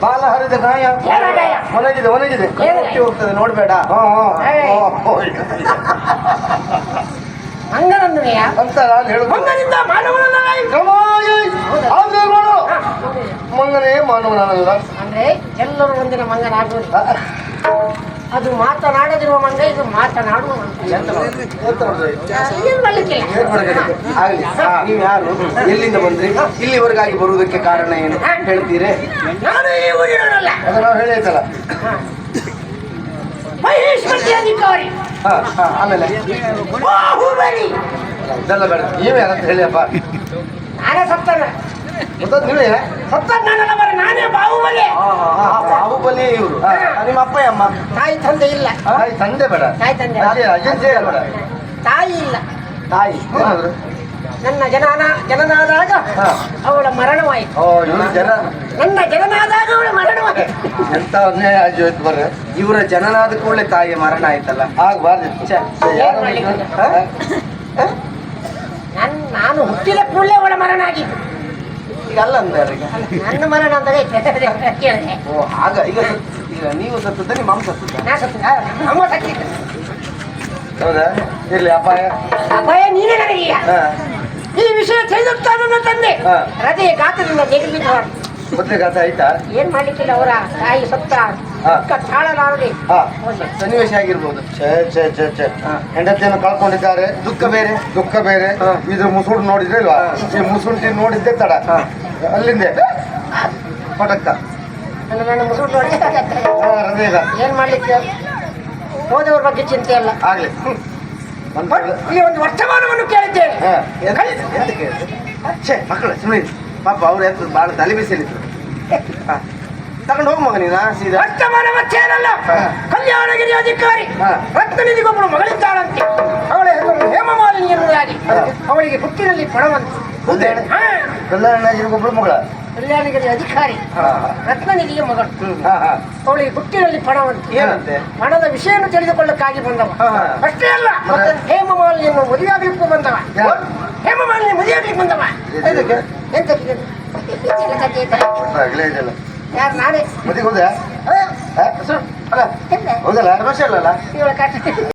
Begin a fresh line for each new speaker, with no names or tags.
ಬಾಲ ಹರಿದ ಗಾಯ? ಒಣಗಿದೆ ಒಣಗಿದೆ? ಕಟ್ಟಿ ಹೋಗ್ತದೆ ನೋಡ್ಬೇಡ. ಅಂತ ನಾನು ಹೇಳುದು. ಮಂಗನೇ ಮಾನವನಲ್ಲ.
ಅಂದ್ರೆ ಎಲ್ಲರೂ ಒಂದಿನ ಮಂಗನಾಗುವುದು. ಅದು ಮಾತನಾಡದಿರುವ ಮಂಗ ಇದು ಮಾತನಾಡುವ
ನೀವ್ ಯಾರು? ಎಲ್ಲಿಂದ ಬಂದ್ರಿ? ಇಲ್ಲಿವರೆಗಾಗಿ ಬರುವುದಕ್ಕೆ ಕಾರಣ ಏನು ಹೇಳ್ತೀರಿ?
ನಾನು ಈ ಊರಿನವನಲ್ಲ
ಅದು ನಾವು ಹೇಳಿದ್ದಲ್ಲ.
ಮಹೇಶ್ವರಿ ಅಧಿಕಾರಿ.
ಹಾ ಹಾ ಆಮೇಲೆ?
ಬಾಹುಬಲಿ.
ಇದೆಲ್ಲ ಬೇಡ. ನೀವೇ ಅಂತ ಹೇಳಿಯಪ್ಪ
ನಾನೇ ಸತ್ತನ.
ಗೊತ್ತದ ನೀವೇ
ಸತ್ತ ನಾನಲ್ಲ ಬರ ನಾನೇ ಬಾಹುಬಲಿ.
ಬಾಹುಬಲಿ ಇವರು. ನಿಮ್ಮ ಅಪ್ಪ ಅಮ್ಮ
ತಾಯಿ ತಂದೆ ಇಲ್ಲ.
ತಾಯಿ ತಂದೆ ಬೇಡ.
ತಾಯಿ ತಂದೆ
ಬೇಡ.
ತಾಯಿ ಇಲ್ಲ.
ತಾಯಿ
ನನ್ನ ಜನನ ಜನನಾದಾಗ. ಅವಳ ಮರಣವಾಯಿತು.
ಜನ.
ನನ್ನ ಜನನಾದಾಗ ಅವಳ ಮರಣವಾಯಿತು.
ಎಂತ ಅನ್ಯಾಯ ಆಗಿ ಹೋಯ್ತು ಬರ್ರೆ
ಇವರ ಜನನಾದ ಕೂಡಲೇ ತಾಯಿಯ ಮರಣ ಆಯ್ತಲ್ಲ?
ಆಗ
ಛೆ,
ಯಾರು
ಏನ್
ನೀವು?
ಮಾಡ್ಲಿಕ್ಕೆ?
ಹಾ?
ನನ್ ನಾನು ಹುಟ್ಟಿದ ಕೂಡಲೇ ಅವಳ ಮರಣ ಆಗಿತ್ತು.
ಈಗ ಅಲ್ಲ ಅಂದ್ರೆ ಅವರಿಗೆ
ನನ್ನ ಮರಣ ಕೇಳಿದೆ
ಓ ಆಗ ಈಗ ಈಗ ನೀವು ಸತ್ತದ ನಿಮ್ಮ ಅಮ್ಮ ಸತ್ತದ
ನಾ ಸತ್ತ ಅಮ್ಮ ಸತ್ತಿತ್ತು
ಹೌದಾ? ಇರ್ಲಿ ಅಪಾಯ.
ಅಪಾಯ ನೀನೇ ನನಗೆ
ಹಾ.
ಈ ವಿಷಯ ತಿಳಿದುತ್ತಾ ನನ್ನ ತಂದೆ. ರಜೆಯ ಗಾತ್ರದಿಂದ
ಮತ್ತೆ ಕಥೆ ಆಯ್ತಾ?
ಏನ್ ಮಾಡ್ಲಿಕ್ಕಿಲ್ಲ ಅವರ ತಾಯಿ ಸತ್ತ. ತಾಳಲಾರದೆ.
ಸನ್ನಿವೇಶ ಆಗಿರ್ಬೋದು.
ಛೇ ಛೇ ಛೇ ಛೇ. ಹೆಂಡತಿಯನ್ನು ಕಳ್ಕೊಂಡಿದ್ದಾರೆ.
ದುಃಖ ಬೇರೆ.
ದುಃಖ ಬೇರೆ. ಇದು ಮುಸುಡು ನೋಡಿದ್ರೆ ಇಲ್ವಾ? ಈ ಮುಸುಂಟಿ ನೋಡಿದ್ದೆ ತಡ. ಅಲ್ಲಿಂದೆ. ಪಟಕ್ಕ.
ನನ್ನ ನೋಡಿ.
ಹಾ, ಹೃದಯದ
ಏನ್ ಮಾಡ್ಲಿಕ್ಕೆ? ಹೋದವ್ರ ಬಗ್ಗೆ ಚಿಂತೆ ಇಲ್ಲ
ಆಗ್ಲಿ.
ಈ ಒಂದು ವರ್ತಮಾನವನ್ನು ಕೇಳಿದ್ದೇನೆ.
ಛೇ ಮಕ್ಕಳ ಸುಮ್ಮನೆ ಪಾಪ ಅವ್ರು ಎತ್ತು ಭಾಳ ತಲೆ ಬಿಸಿಲಿದ್ರು ತಗೊಂಡು ಹೋಗ ಮಗ ನೀನು ಸೀದಾ.
ವರ್ತಮಾನ ಮತ್ತೇನಲ್ಲ
ಏನಲ್ಲ?
ಕಲ್ಯಾಣಗಿರಿ ಅಧಿಕಾರಿ.
ಹಾ.
ರತ್ನನಿಧಿಗೊಬ್ಬಳು ಮಗಳಿದ್ದಾಳಂತೆ. ಅವಳ ಹೆಸರು ಹೇಮಮಾಲಿನಿ ಎನ್ನುವುದಾಗಿ. ಅವಳಿಗೆ ಹುಟ್ಟಿನಲ್ಲಿ ಪಡವಂತೆ
ಹೌದೇ?
ಹಾ.
ಕಲ್ಯಾಣಗಿರಿಗೊಬ್ಳು ಮಗಳ.
ಕಲ್ಯಾಣಗಿರಿ ಅಧಿಕಾರಿ
ರತ್ನನಿಗೆ
ರತ್ನನಿಧಿಗೆ ಮಗಳು. ಅವಳಿಗೆ ಹುಟ್ಟಿನಲ್ಲಿ ಪಣವಂತೆ.
ಏನಂತೆ?
ಹಣದ ವಿಷಯವನ್ನು ತಿಳಿದುಕೊಳ್ಳಕ್ಕಾಗಿ ಬಂದವ. ಅಷ್ಟೇ ಅಲ್ಲ ಹೇಮಮಾಲಿಯನ್ನು ಮದುವೆಯಾಗಲಿಕ್ಕೂ ಬಂದವ? ಹೇಮಮಾಲಿನಿ ಮದುವೆಯಾಗ್ಲಿಕ್ಕೆ ಬಂದವ? ಎಂತ ಯಾರು? ನಾನೇ.
ಮದಿಗೆ ಹೌದಾ?
ಅಲ್ಲ?
ಹೌದಲ್ಲ?
ಕಾಟ.